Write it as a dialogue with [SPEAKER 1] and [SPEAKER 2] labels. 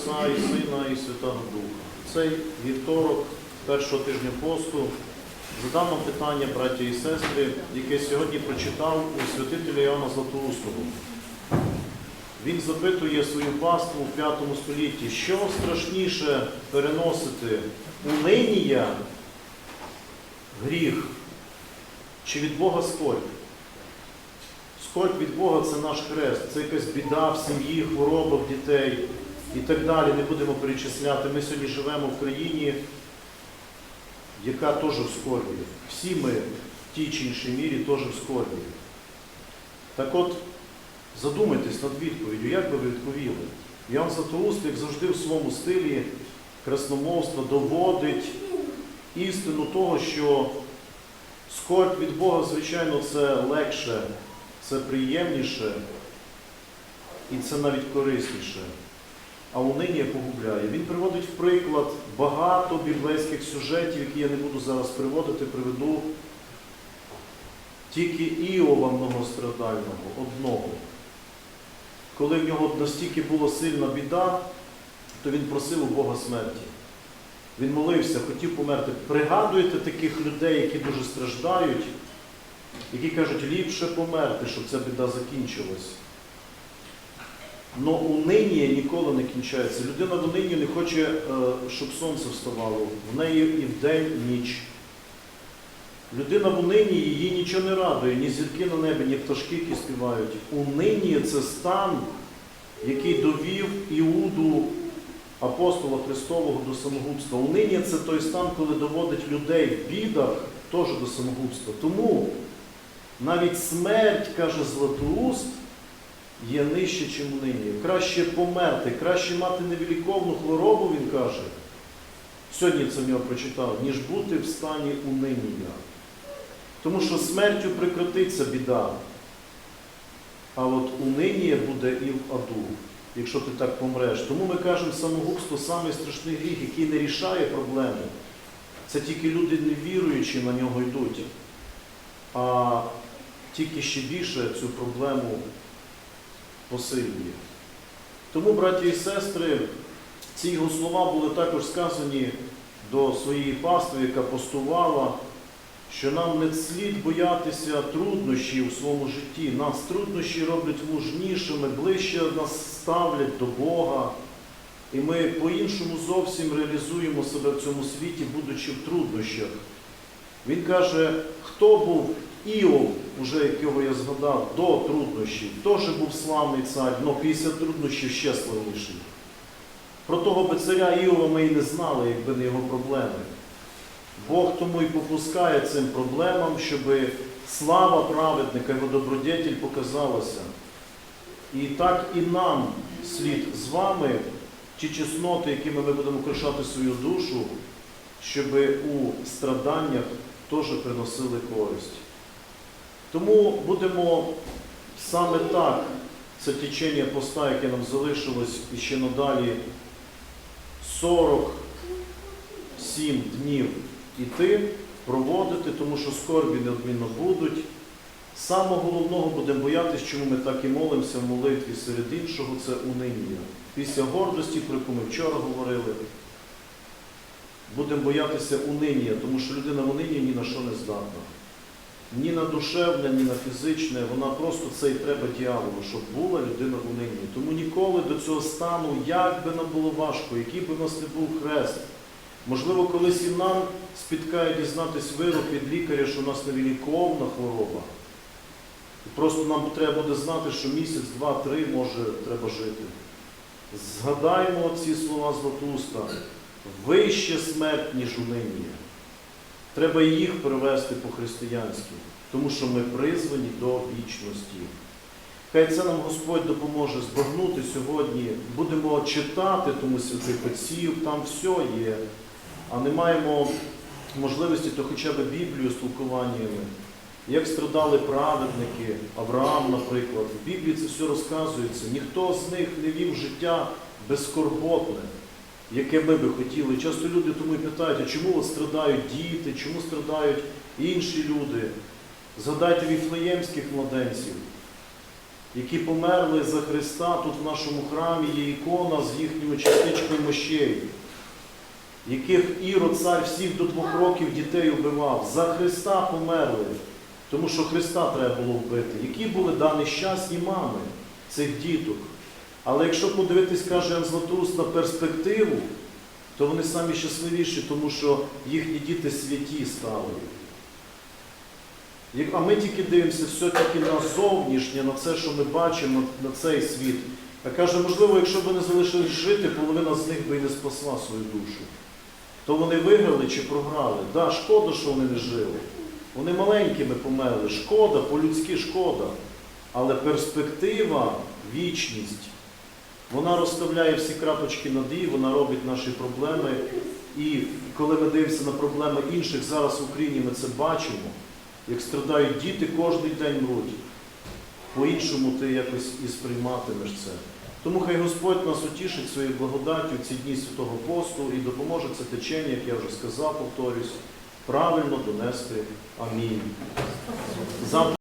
[SPEAKER 1] Отця і Сина, і Святого Духа. Цей вівторок, першого тижня посту, задав нам питання, браття і сестри, яке сьогодні прочитав у святителя Іоанна Златоустого. Він запитує свою паству в 5 столітті, що страшніше переносити у унинія гріх чи від Бога скорбь? Скорбь від Бога це наш хрест, це якась біда в сім'ї, хвороба в дітей і так далі. Не будемо перечисляти. Ми сьогодні живемо в країні, яка теж в скорбі. Всі ми в тій чи іншій мірі теж в скорбі. Так от, задумайтесь над відповіддю, як би ви відповіли. Ян Златоуст, як завжди в своєму стилі красномовства, доводить істину того, що скорбь від Бога, звичайно, це легше, це приємніше і це навіть корисніше. А унинія погубляє. Він приводить в приклад багато біблейських сюжетів, які я не буду зараз приводити, приведу тільки Іова многострадального, одного. Коли в нього настільки була сильна біда, то він просив у Бога смерті. Він молився, хотів померти. Пригадуєте таких людей, які дуже страждають, які кажуть, ліпше померти, щоб ця біда закінчилась. Но унинія ніколи не кінчається. Людина в унинні не хоче, е, щоб сонце вставало. В неї і вдень, і ніч. Людина в унині, її нічого не радує, ні зірки на небі, ні пташки, які співають. Унинія це стан, який довів Іуду, апостола Христового до самогубства. Унинія це той стан, коли доводить людей в бідах теж до самогубства. Тому навіть смерть, каже Златоуст, є нижче, ніж унинія. Краще померти, краще мати невіліковну хворобу, він каже. Сьогодні це в нього прочитав, ніж бути в стані унинія. Тому що смертю прекратиться біда. А от унинія буде і в аду, якщо ти так помреш. Тому ми кажемо, самогубство самий страшний гріх, який не рішає проблеми. Це тільки люди невіруючі на нього йдуть. А тільки ще більше цю проблему посилює. Тому, браті і сестри, ці його слова були також сказані до своєї пастви, яка постувала, що нам не слід боятися труднощів у своєму житті. Нас труднощі роблять мужнішими, ближче нас ставлять до Бога. І ми по-іншому зовсім реалізуємо себе в цьому світі, будучи в труднощах. Він каже, хто був Іов, уже якого я згадав, до труднощів, теж був славний цар, але після труднощів ще славніший. Про того би царя Іова ми і не знали, якби не його проблеми. Бог тому і попускає цим проблемам, щоб слава праведника, його добродетель показалася. І так і нам слід з вами ті чесноти, якими ми будемо кришати свою душу, щоб у страданнях теж приносили користь. Тому будемо саме так, це течення поста, яке нам залишилось і ще надалі 47 днів іти, проводити, тому що скорбі неодмінно будуть. Самого головного будемо боятися, чому ми так і молимося в молитві серед іншого, це униння. Після гордості, про яку ми вчора говорили, будемо боятися униння, тому що людина в унинні ні на що не здатна. Ні на душевне, ні на фізичне, вона просто це і треба діяволу, щоб була людина в унинні. Тому ніколи до цього стану, як би нам було важко, який би в нас не був хрест. Можливо, колись і нам спіткає дізнатись вирок від лікаря, що у нас невіліковна хвороба. І просто нам треба буде знати, що місяць, два, три може треба жити. Згадаймо ці слова Златуста. Вище смерть, ніж униння. Треба їх привести по-християнськи, тому що ми призвані до вічності. Хай це нам Господь допоможе збагнути сьогодні. Будемо читати, тому святих отців, там все є. А не маємо можливості, то хоча б Біблію з толкуваннями. Як страдали праведники, Авраам, наприклад. В Біблії це все розказується. Ніхто з них не вів життя безскорботне, яке ми би хотіли. Часто люди тому і питають, а чому страдають діти, чому страдають інші люди? Згадайте віфлеємських младенців, які померли за Христа. Тут в нашому храмі є ікона з їхніми частичками мощей. яких Ірод цар всіх до двох років дітей убивав, за Христа померли, тому що Христа треба було вбити, які були дані щасні мами цих діток. Але якщо подивитись, каже Ян Златоуст, на перспективу, то вони самі щасливіші, тому що їхні діти святі стали. А ми тільки дивимося все-таки на зовнішнє, на це, що ми бачимо, на цей світ. А каже, можливо, якщо б вони залишились жити, половина з них би і не спасла свою душу. То вони виграли чи програли. Да, шкода, що вони не жили. Вони маленькими померли. Шкода, по-людськи шкода. Але перспектива, вічність, вона розставляє всі крапочки над «і», вона робить наші проблеми. І коли ми дивимося на проблеми інших, зараз в Україні ми це бачимо, як страдають діти, кожен день мруть. По-іншому ти якось і сприйматимеш це. Тому хай Господь нас утішить своєю благодаттю ці дні Святого Посту і допоможе це течення, як я вже сказав, повторюсь, правильно донести. Амінь.